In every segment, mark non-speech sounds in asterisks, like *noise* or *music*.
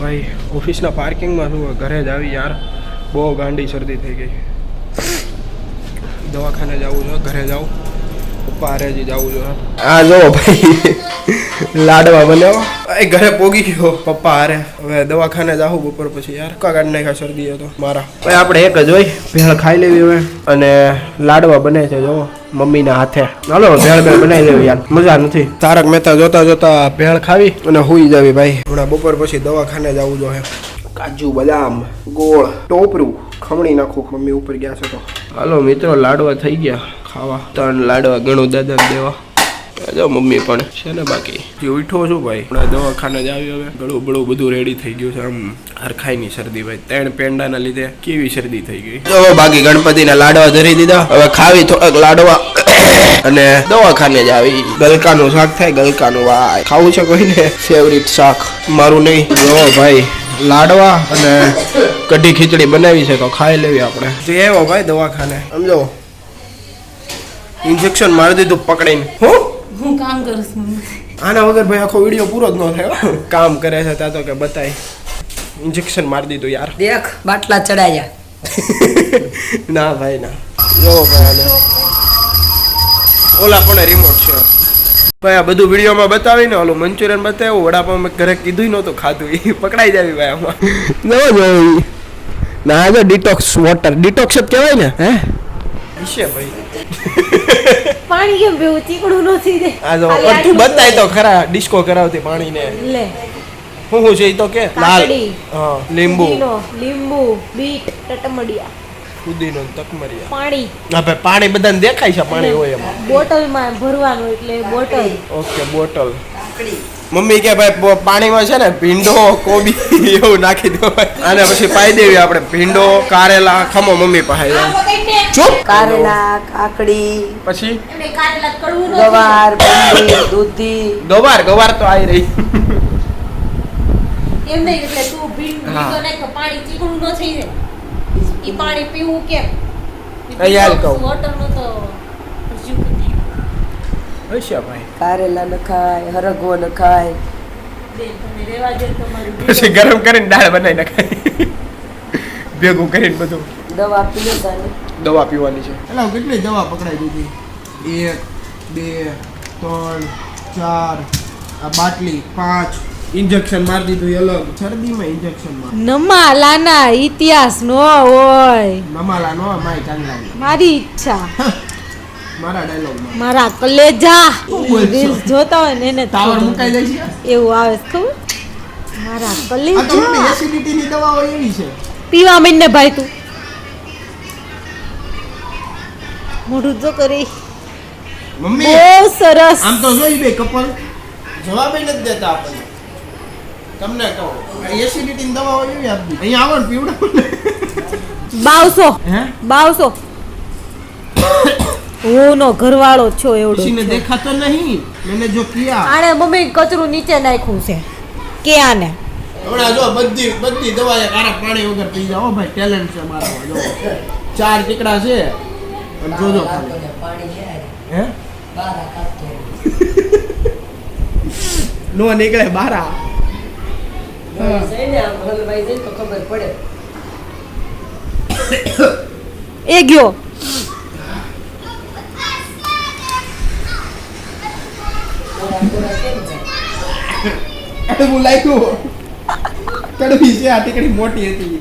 ભાઈ, ઓફિસના પાર્કિંગમાં શું ઘરે જ આવી યાર. બહુ ગાંડી શરદી થઈ ગઈ. દવાખાને જવું છે, ઘરે જાઉં. પપ્પા હારે જ જવું છે. આ જો ભાઈ. લાડવા બન્યો. એ ઘરે પોગી ગયો પપ્પા હારે. હવે દવાખાને જાઉં બપોર પછી યાર. કા કાઢ નાખ્યા શરદી હતો મારા. ભાઈ આપણે એક જ હોય. ભેળ ખાઈ લેવી હવે. અને લાડવા બને છે જો મમ્મીના હાથે. હાલો, ભેળ ભેળ બનાવી લેવી યાર. મજા નથી. તારક મહેતા જોતા જોતા ભેળ ખાવી અને હુઈ જાવી ભાઈ. હમણાં બપોર પછી દવાખાને જવું જોઈએ કાજુ, બદામ, ગોળ, ટોપરું. ખમણી નાખું, મમ્મી ઉપર ગયા છે તો હાલો મિત્રો, લાડવા થઈ ગયા. ખાવા. ત્રણ લાડવા ઘણું દાદા દેવા. જો મમ્મી પણ છે ને બાકી. જે ઉઠો છું ભાઈ. હમણાં દવાખાને જ આવ્યો હવે. ગળું બળું બધું રેડી થઈ ગયું છે. આમ હરખાઈની શરદી ભાઈ. ત્રણ પેંડાના લીધે કેવી શરદી થઈ ગઈ? જો બાકી ગણપતિના લાડવા ધરી દીધા. હવે ખાવી થોડાક લાડવા. અને દવાખાને જ આવી. ગલકાનું શાક થાય ગલકાનું વાય. ખાવું છે કોઈને? ફેવરિટ શાક. મારું નહીં. જો ભાઈ લાડવા અને કઢી ખીચડી બનાવી છે તો ખાઈ લેવી આપણે. જઈ આવ્યો ભાઈ દવાખાને. સમજો. ઇન્જેક્શન મારી દીધું પકડીને. હું? હું કામ કરું છું આના વગર ભાઈ આખો વીડિયો પૂરો જ ન થાય. કામ કરે છે ત્યાં તો કે બતાય. ઇન્જેક્શન મારી દીધું યાર. દેખ બાટલા ચડાયા. *laughs* ના ભાઈ ના. જો ભાઈ આને. ઓલા પણ રિમોટ છે? ભાઈ આ બધું વિડીયોમાં બતાવીને ઓલું મંચુરિયન બતાવ્યું વડાપાવ મેં ઘરે કીધું નહોતું ખાધું. એ પકડાઈ જાવી ભાઈ આમાં. ના જો ના જો ડિટોક્સ વોટર ડિટોક્સ જ કહેવાય ને હે? છે ભાઈ. પાણી કેમ પીવું? ચીકણું નથી દે આ જો તું બતાય તો ખરા ડિસ્કો કરાવતી પાણીને. લે. હું હું છે એ તો કે? લાલ. હા. લીંબુ. લીંબુ બીટ ટટમડિયા. ફુદીનો ને તકમરિયા પાણી. હા ભાઈ પાણી બધાને દેખાય છે પાણી હોય એમાં. બોટલમાં ભરવાનું એટલે બોટલ. Okay bottle. મમ્મી કે ભાઈ પાણીમાં છે ને ભીંડો કોબી એવું નાખી દો અને પછી પાઈ દેવી આપણે ભીંડો કારેલા ખમો મમ્મી પાસે. ચૂપ! કારેલા કાકડી પછી? ગવાર દૂધી. ગવાર ગવાર તો આવી રહી. એમ નહીં એટલે તું હા. ભીંડો નાખ પાણી ચીકણું ન થઈ જાય. એ પાણી પીવું કેમ? એ યાર કહું. વોટર નો તો હજુ નથી. હશે ભાઈ કારેલા ન ખાય હરગવો ન ખાય. પછી ગરમ કરીને દાળ બનાવી નાખાય. ભેગું કરીને બધું. દવા પી લેવાની દવા પીવાની છે. એટલે કેટલી દવા પકડાઈ દીધી? એક બે ત્રણ ચાર આ બાટલી પાંચ. ઇન્જેક્શન મારી દીધું અલગ. શરદીમાં ઇન્જેક્શન માર નમાલાના ઇતિહાસ નો હોય. નમાલા નો માય ચાંગલા મારી ઈચ્છા. મારા ડાયલોગ મારા કલેજા રીલ્સ જોતા હોય ને એને જ ટાવર મુકાઈ જાય છે? એવું આવે ખબર? મારા આ તો એસિડિટી ની દવા હોય એવી છે. પીવા માંડ ને ભાઈ તું. મોઢું જો કરી. મમ્મી બહુ સરસ. આમ તો જોઈ બે કપલ. જવાબ નથી દેતા આપણને. તમને કહું એસિડિટી ની દવા હોય એવી આપી અહીંયા આવો ને પીવડાવો બાવસો. હે? બાવસો. હું નો ઘરવાળો છો એવડો किसी ने છો. देखा तो नहीं मैंने जो किया આણે મમ્મી કચરું નીચે નાખ્યું છે કે આને હમણાં જો બધી બધી દવા કારા પાણી વગર પી જાઓ ભાઈ ટેલેન્ટ છે મારામાં જો ચાર ટીકડા છે અને જોજો ખાલી હે નો નીકળે બારા ખબર પડે એ ગયો એવું લાગ્યું કડવી છે આ ટીકડી મોટી હતી.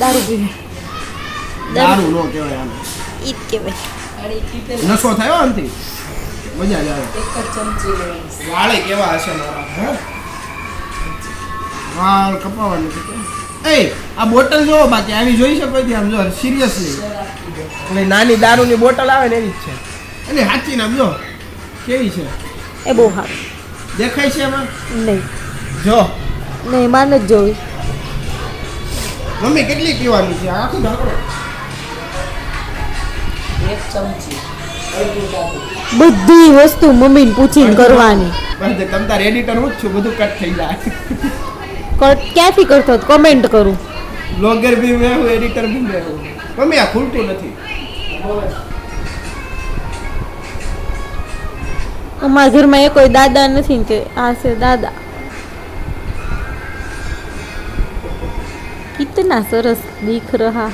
દારૂ પીવે દારૂ નો કહેવાય આને. ઈ જ કહેવાય. નશો થયો આનથી? મજા જ આવે. એક જ ચમચી વાળે કેવા હશે મારા હે? વાળ કપાવાનું છે? એ આ બોટલ જોવો બાકી આવી જોઈ શકો ત્યાં આમ જો સિરિયસલી એટલે નાની દારૂની બોટલ આવે ને એવી જ છે. એટલે સાચી આમ જો કેવી છે? એ બહુ હાર દેખાય છે એમાં? નહીં. જો. નહીં માને જ જોવી. મમ્મી કેટલી પીવાની છે? આખું ઢાંકણો. એક ચમચી. બધી વસ્તુ મમ્મીને પૂછીને કરવાની. બસ તમ તાર એડિટર હું જ છું બધું કટ થઈ જાય. ક્યાંથી કરતો કમેન્ટ કરું. બ્લોગર બી મેં હું એડિટર ભી મેં હું. મમ્મી આ ખુલતું નથી. અમારા ઘરમાં એ કોઈ દાદા નથી કે આ છે દાદા. કિતના સરસ દીખ રહા.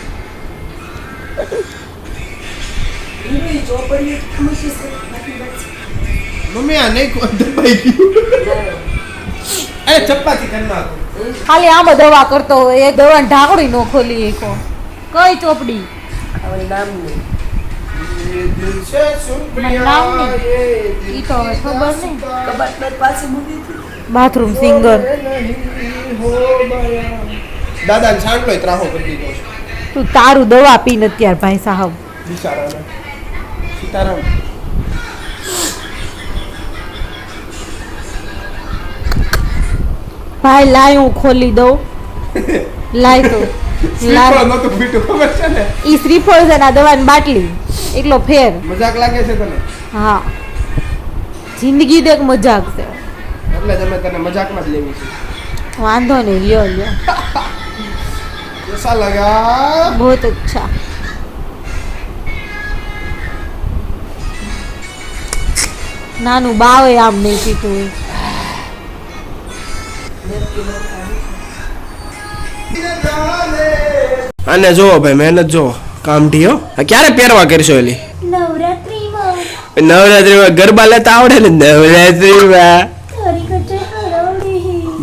મમ્મી આ નહીં કોઈ દબાઈ ગયું. *laughs* અરે ચપ્પાથી કરી નાખો. ખાલી આમાં દવા કરતો હોય એ દવા ઢાંકડી નો ખોલી કો. કઈ ચોપડી? Bathroom singer. દાદા તું તારું દવા પીને અત્યારે ભાઈ સાહેબ. સીતારામ. ભાઈ લાય હું ખોલી દઉં. *laughs* લાય તો. શ્રીફળ લાય પીટું ખબર છે ને? ઈ શ્રીફળ છે ને દવાની બાટલી. એટલો ફેર. મજાક લાગે છે તને? હા. જિંદગી દેખ મજાક છે. એટલે તમે તને મજાકમાં જ લેવી છે. વાંધો નહીં લ્યો લ્યો. કેસા લગા બહુત અચ્છા. નાનું બાવે આમ નહીં પીતું હોય. અને જુઓ ભાઈ મહેનત જુઓ કામ હો આ ક્યારે પહેરવા કરશો એલી? નવરાત્રીમાં. નવરાત્રીમાં ગરબા લેતા આવડે ને નવરાત્રીમાં?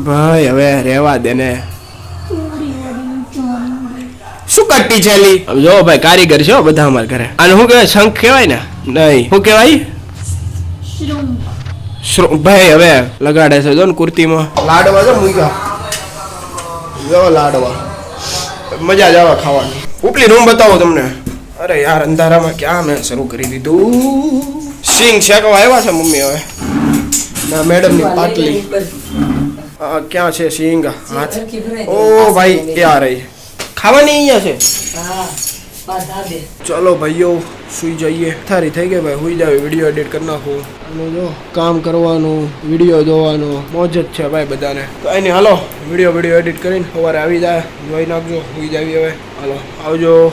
ભાઈ હવે રહેવા દે ને. શું કટ્ટી છે એલી? જો ભાઈ કારીગર છે હો બધા અમારા ઘરે. અને શું કહેવાય શંખ કહેવાય ને? નહીં. શું કહેવાય? ભાઈ હવે લગાડે છે. જો ને કુર્તીમાં. લાડવા છે મૂક્યા જો લાડવા. મજા જ આવે ખાવાની. ઉપલી રૂમ બતાવો તમને. અરે યાર અંધારામાં ક્યાં મેં શરૂ કરી દીધું? સિંગ શેકવા આવ્યા છે મમ્મી હવે. ના મેડમની પાટલી. ક્યાં છે સિંગ? હાથ. ઓ. ભાઈ ક્યાં રહી? ખાવાની અહીંયા છે? હા. ચલો ભાઈઓ, સુઈ જઈએ. થારી થઈ ગઈ ભાઈ સુઈ જાવ વીડિયો એડિટ કરી નાખું. અને જો, કામ કરવાનું વીડિયો જોવાનો, મોજ જ છે ભાઈ બધાને. કઈ નહીં હાલો વીડિયો વીડિયો એડિટ કરીને સવારે આવી જાય જોઈ નાખજો સુઈ જાવી હવે. હાલો, આવજો.